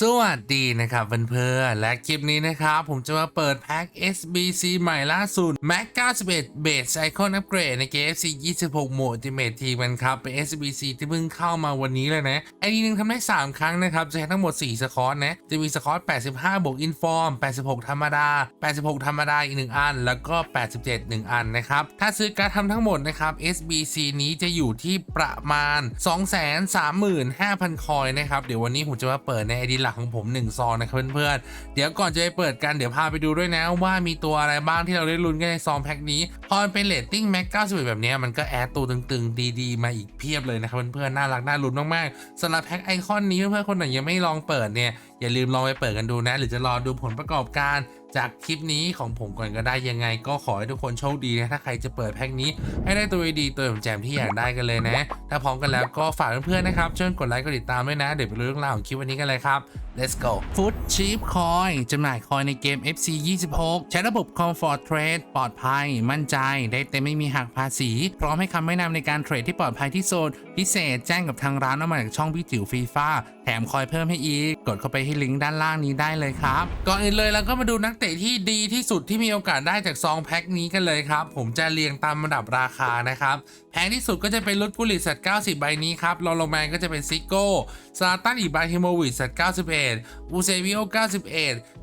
สวัสดีนะครับเพื่อนๆและคลิปนี้นะครับผมจะมาเปิดแพ็ค SBC ใหม่ล่าสุด Mac 91 Base Icon Upgrade ในเกม FC 26 Mode Ultimate Team กันครับ เป็น SBC ที่เพิ่งเข้ามาวันนี้เลยนะ ไอดีหนึ่งทำได้ 3 ครั้งนะครับ จะใช้ทั้งหมด 4 สคอร์นะ จะมีสคอร์85 บวก Inform 86 ธรรมดา 86 ธรรมดาอีก 1 อัน แล้วก็ 87 1 อันนะครับ ถ้าซื้อการทำทั้งหมดนะครับ SBC นี้จะอยู่ที่ประมาณ 235,000 คอยนะครับ เดี๋ยววันนี้ผมจะมาเปิดในดีหลักของผม1ซองนะครับเพื่อนๆเดี๋ยวก่อนจะไปเปิดกันเดี๋ยวพาไปดูด้วยนะว่ามีตัวอะไรบ้างที่เราได้ลุ้นกันในซองแพ็คนี้พอเป็นเลตติ้งแม็ก91แบบนี้มันก็แอดตัวตึงๆดีๆ มาอีกเพียบเลยนะครับเพื่อนๆน่ารักน่าลุ้นมากๆสำหรับแพ็คไอคอนนี้เพื่อนๆคนไหนยังไม่ลองเปิดเนี่ยอย่าลืมลองไปเปิดกันดูนะ หรือจะรอดูผลประกอบการ จากคลิปนี้ของผมก่อนก็ได้ยังไง ก็ขอให้ทุกคนโชคดีนะถ้าใครจะเปิดแพ็คนี้ ให้ได้ตัวดีตัวแจมที่อยากได้กันเลยนะ ถ้าพร้อมกันแล้วก็ฝากเพื่อนๆนะครับช่วยกดไลค์กดติดตามด้วยนะ เดี๋ยวไปรู้เรื่องราวของคลิปวันนี้กันเลยครับ let's go Food Cheap Coin จำหน่ายคอยในเกม FC 26 ใช้ระบบ Comfort Trade ปลอดภัย มั่นใจ ได้เต็มไม่มีหักภาษี พร้อมให้คำแนะนำในการเทรดที่ปลอดภัยที่สุด พิเศษแจ้งกับทางร้านเอามาจากช่องพี่จิ๋วฟีฟ่าแถมคอยเพิ่มให้อีก กดเข้าไปที่ลิงก์ด้านล่างนี้ได้เลยครับ ก่อนอื่นเลยเราก็มาดูนักเตะที่ดีที่สุดที่มีโอกาสได้จากซองแพ็คนี้กันเลยครับ ผมจะเรียงตามระดับราคานะครับแพงที่สุดก็จะเป็นรุดกุลิสัต90 ใบนี้ครับรองลงมาก็จะเป็นซิโก้ซาตันอิบราฮิโมวิชสัต91 อูเซวิโอ 91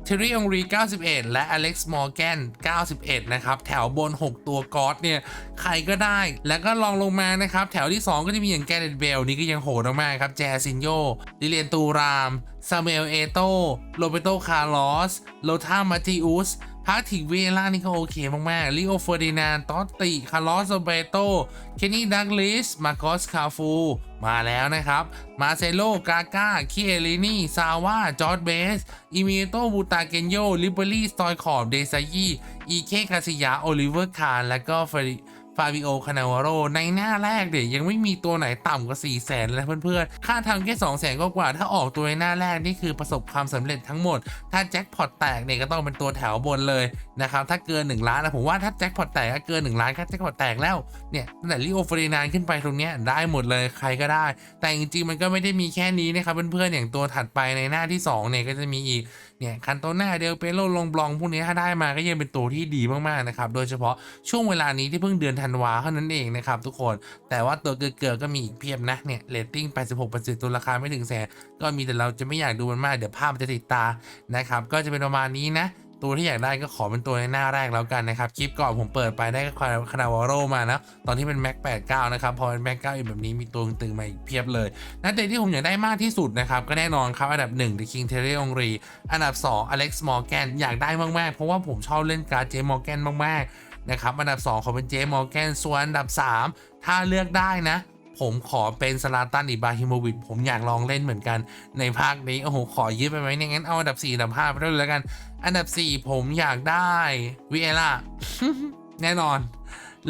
เทริองรี 91 และอเล็กซ์มอร์แกน 91 นะครับ แถวบน 6 ตัวกอสเนี่ย ใครก็ได้ แล้วก็ลองลงมานะครับ แถวที่ 2 ก็จะมีอย่างแกเรตเบล นี่ก็ยังโหดมากครับ แจซินโยดิเลียนตูรามซาเมลเอโตโรเบโตคาร์ลอสโลธามาติอุส พาทิเวล่านี่ก็โอเคมากๆลิโอเฟอร์ดินานตอตติ คาร์ลอสโรเบโต เคนนี่ดักลิส มาโกส คาฟู มาแล้วนะครับ มาเซโล กาก้าคิเอลินี่ ซาวาจอร์ดเบส อิมิโตบูตาเกนโย ลิเบอรี่ สตอยคอร์บเดซายีอีเค คาซิยา โอลิเวอร์ คาร์และก็เฟร ฟาบิโอคานาวาโรในหน้าแรกเดี๋ยยังไม่มีตัวไหนต่ำกว่า 4 0 0แสนเลยเพื่อนๆ ค่าทำแค่2 0 0แสนกว่า ถ้าออกตัวในหน้าแรกนี่คือประสบความสำเร็จทั้งหมด ถ้าแจ็คพอตแตกเนี่ยก็ต้องเป็นตัวแถวบนเลยนะครับ ถ้าเกิน 1 ล้านนะผมว่าถ้าแจ็คพอตแตกก็เกิน 1 ล้านก็แจ็คพอตแตกแล้ว เนี่ยตั้งแต่ลิโอฟรีนานขึ้นไปตรงเนี้ยได้หมดเลยใครก็ได้ แต่จริงๆมันก็ไม่ได้มีแค่นี้นะครับเพื่อนๆ อย่างตัวถัดไปในหน้าที่2เนี่ยก็จะมีอีกเนี่ยคันโตหน้าเดลเปโลลงบลองพวกนี้ถ้าได้มาก็ยังเป็นตัวที่ดีมากๆนะครับโดยเฉพาะช่วงเวลานี้ที่เพิ่งเดือนธันวาเท่านั้นเองนะครับทุกคน แต่ว่าตัวเกือก็มีอีกเพียบนะเนี่ยเรตติ้ง86%ตัวราคาไม่ถึงแสนก็มีแต่เราจะไม่อยากดูมันมากเดี๋ยวภาพมันจะติดตานะครับก็จะเป็นประมาณนี้นะตัวที่อยากได้ก็ขอเป็นตัวในหน้าแรกแล้วกันนะครับ คลิปก่อนผมเปิดไปได้คานาวาโรมานะ ตอนที่เป็น Mac 89 นะครับ พอเป็น Mac 9อีกแบบนี้มีตัวตึงมาอีกเพียบเลยนักเตะที่ผมอยากได้มากที่สุดนะครับ ก็แน่นอนครับ อันดับ1 The King Terry Henry อันดับ 2 Alex Morgan อยากได้มาก ๆ เพราะว่าผมชอบเล่นการ์ดเจมอร์แกนมาก ๆ นะครับ อันดับ 2 ขอเป็นเจมอร์แกน ส่วนอันดับ 3 ถ้าเลือกได้นะ ผมขอเป็นสลาตันอิบราฮิโมวิชผมอยากลองเล่นเหมือนกันในภาคนี้ โอ้โห ขอยืดไปไหมเนี่ยงั้นเอาอันดับ 4 อันดับ 5 ไปด้วยเลยแล้วกัน อันดับ 4 ผมอยากได้วิเอล่าแน่นอน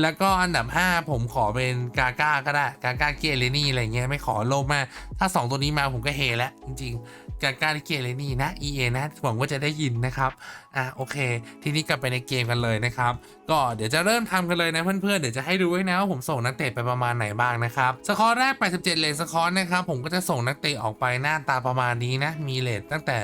แล้วก็อันดับ 5 ผมขอเป็นกาก้าก็ได้ กาก้าเกเรนี่อะไรเงี้ยไม่ขอโลภมาก ถ้า 2 ตัวนี้มาผมก็เฮแล้ว จริงๆ กาก้าเกเรนี่นะ EA นะหวังว่าจะได้ยินนะครับ อะโอเค ทีนี้กลับไปในเกมกันเลยนะครับ ก็เดี๋ยวจะเริ่มทำกันเลยนะเพื่อนๆ เดี๋ยวจะให้ดูไว้นะว่าผมส่งนักเตะไปประมาณไหนบ้างนะครับ สกอร์แรก 87 เลนสกอร์นะครับผมก็จะส่งนักเตะออกไปหน้าตาประมาณนี้นะ มีเลทตั้งแต่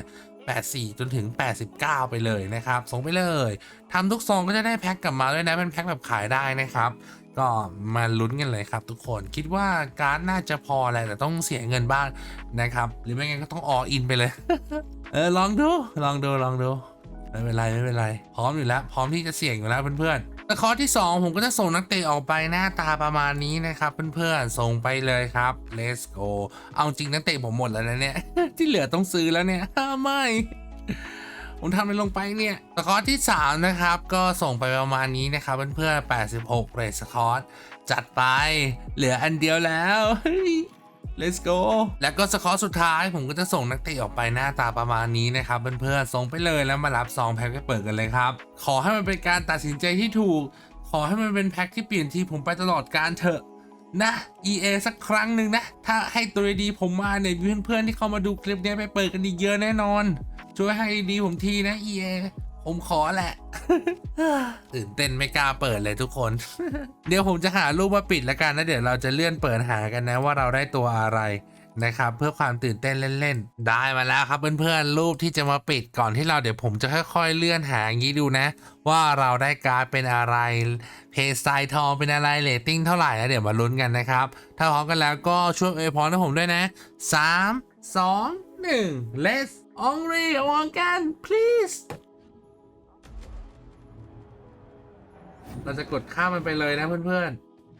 84 จนถึง 89 ไปเลยนะครับ ส่งไปเลยทำทุกซองก็จะได้แพ็คกลับมาด้วยนะเป็นแพ็คแบบขายได้นะครับ ก็มาลุ้นกันเลยครับทุกคนคิดว่าการ์ดน่าจะพอแหละแต่ต้องเสียเงินบ้างนะครับ หรือไม่งั้นก็ต้องออินไปเลย เออลองดูลองดูลองดูไม่เป็นไรไม่เป็นไร พร้อมอยู่แล้ว พร้อมที่จะเสี่ยงอยู่แล้วเพื่อนๆ แต่คอร์สที่ 2 ผมก็จะส่งนักเตะออกไปหน้าตาประมาณนี้นะครับ เพื่อนๆ ส่งไปเลยครับ let's go เอาจริงนักเตะผมหมดแล้วนะเนี่ย ที่เหลือต้องซื้อแล้วเนี่ยไม่ผมทำอะไรลงไปเนี่ยสคอร์ตที่ 3 นะครับ ก็ส่งไปประมาณนี้นะครับเพื่อนๆ86เรทสคอร์ตจัดไป เหลืออันเดียวแล้ว let's go แล้วก็สคอร์สุดท้ายผมก็จะส่งนักเตะออกไปหน้าตาประมาณนี้นะครับเพื่อนๆส่งไปเลยแล้วมารับซองแพ็คไปเปิดกันเลยครับ ขอให้มันเป็นการตัดสินใจที่ถูก ขอให้มันเป็นแพ็คที่เปลี่ยนทีผมไปตลอดการเถอะนะ EA สักครั้งหนึ่งนะ ถ้าให้ตัวดีผมมาเนี่ยเพื่อนๆที่เข้ามาดูคลิปนี้ไปเปิดกันดีเยอะแน่นอน ช่วยให้ดีผมทีนะ EA ผมขอแหละตื่นเต้นไม่กล้าเปิดเลยทุกคน เดี๋ยวผมจะหารูปมาปิดแล้วกันแล้วเดี๋ยวเราจะเลื่อนเปิดหากันนะว่าเราได้ตัวอะไรนะครับเพื่อความตื่นเต้นเล่นๆ ได้มาแล้วครับเพื่อนๆรูปที่จะมาปิดก่อนที่เราเดี๋ยวผมจะค่อยๆเลื่อนหาอย่างนี้ดูนะ ว่าเราได้การ์ดเป็นอะไร เพจไซทองเป็นอะไรเรตติ้งเท่าไหร่แล้วเดี๋ยวมาลุ้นกันนะครับ ถ้าพร้อมกันแล้วก็ช่วยอวยพรให้ผมด้วยนะ 3 2 1 let's only อวงกัน please เราจะกดข้ามมันไปเลยนะเพื่อน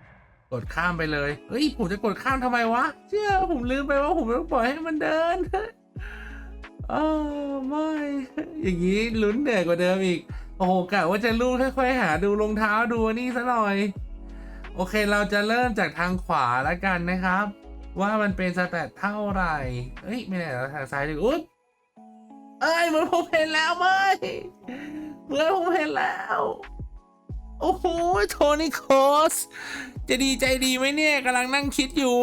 ๆ กดข้ามไปเลย เฮ้ยผมจะกดข้ามทำไมวะ เชื่อผมลืมไปว่าผมต้องปล่อยให้มันเดินเออไม่ อย่างนี้ลุ้นเหนื่อยกว่าเดิมอีก โอ้โหกะว่าจะลูกค่อยๆหาดูรองเท้าดูนี่ซะหน่อย โอเคเราจะเริ่มจากทางขวาแล้วกันนะครับ ว่ามันเป็นสแตทเท่าไหร่ เฮ้ย ไม่แน่เราทางซ้ายดิอุ๊บเอ้ยเหมือนผมเห็นแล้วไหมเหมือนผมเห็นแล้ว โอ้โห โทนี่โคส จะดีใจดีไหมเนี่ยกำลังนั่งคิดอยู่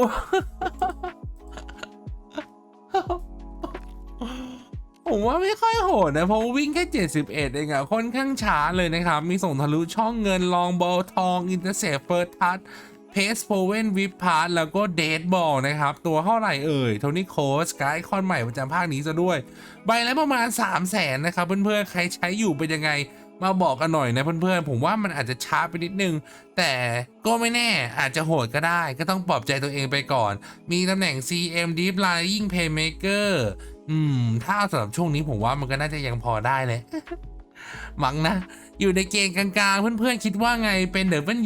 ผมว่าไม่ค่อยโหดนะ เพราะว่าวิ่งแค่ 71 เองอะค่อนข้างช้าเลยนะครับ มีส่งทะลุช่องเงินลองบอลทอง อินเตอร์เซปเฟิร์สทัชเพสโฟเวนวิปพาร์แล้วก็เดดบอลนะครับ ตัวเท่าไหร่เอ่ยโทนี่โคสกายคอนใหม่ประจำภาคนี้ซะด้วย ใบละประมาณ 3 0 0แสนนะครับ เพื่อนๆ ใครใช้อยู่เป็นยังไง มาบอกกันหน่อยนะเพื่อนๆ ผมว่ามันอาจจะช้าไปนิดนึง แต่ก็ไม่แน่อาจจะโหดก็ได้ ก็ต้องปลอบใจตัวเองไปก่อน มีตำแหน่ง CM Deep Lying Playmaker อืม ถ้าสำหรับช่วงนี้ผมว่ามันก็น่าจะยังพอได้เลย มังนะ อยู่ในเกณฑ์กลางๆ เพื่อนๆ คิดว่าไงเป็น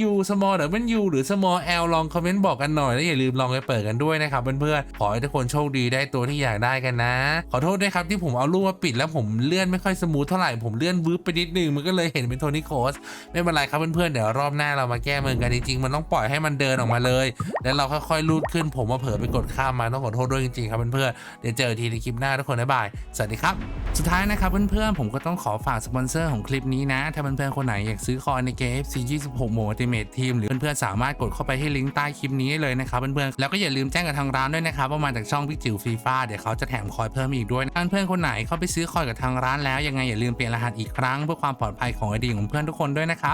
W small W หรือ small L ลองคอมเมนต์บอกกันหน่อย แล้วอย่าลืมลองไปเปิดกันด้วยนะครับเพื่อนๆ ขอให้ทุกคนโชคดีได้ตัวที่อยากได้กันนะ ขอโทษด้วยครับที่ผมเอารูปมาปิดแล้วผมเลื่อนไม่ค่อยสมูทเท่าไหร่ผมเลื่อนวืบไปนิดนึงมันก็เลยเห็นเป็นโทนี่โคสไม่เป็นไรครับเพื่อนๆเดี๋ยวรอบหน้าเรามาแก้มือกันจริงๆมันต้องปล่อยให้มันเดินออกมาเลย แล้วเราค่อยๆลูดขึ้น ผมมาเผลอไปกดข้ามมาต้องขอโทษด้วยจริงๆครับเพื่อนๆเดี๋ยวเจอทีในคลิปหน้าทุกคนบ๊ายบายสวัสดีครับ สุดท้ายนะครับเพื่อนๆผมก็ต้องขอฝากสปอนเซอร์ของคลิปนี้นะ ถ้าเพื่อนๆคนไหนอยากซื้อคอยในเกม FC 26โหมด Ultimate Team หรือเพื่อนๆสามารถกดเข้าไปที่ลิงก์ใต้คลิปนี้ได้เลยนะครับเพื่อนๆแล้วก็อย่าลืมแจ้งกับทางร้านด้วยนะครับว่ามาจากช่องพี่จิ๋วฟีฟ่าเดี๋ยวเขาจะแถมคอยเพิ่มอีกด้วยถ้าเพื่อนๆคนไหนเข้าไปซื้อคอยกับทางร้านแล้วยังไงอย่าลืมเปลี่ยนรหัสอีกครั้งเพื่อความปลอดภัยของไอดีของเพื่อนทุกคนด้วยนะครับ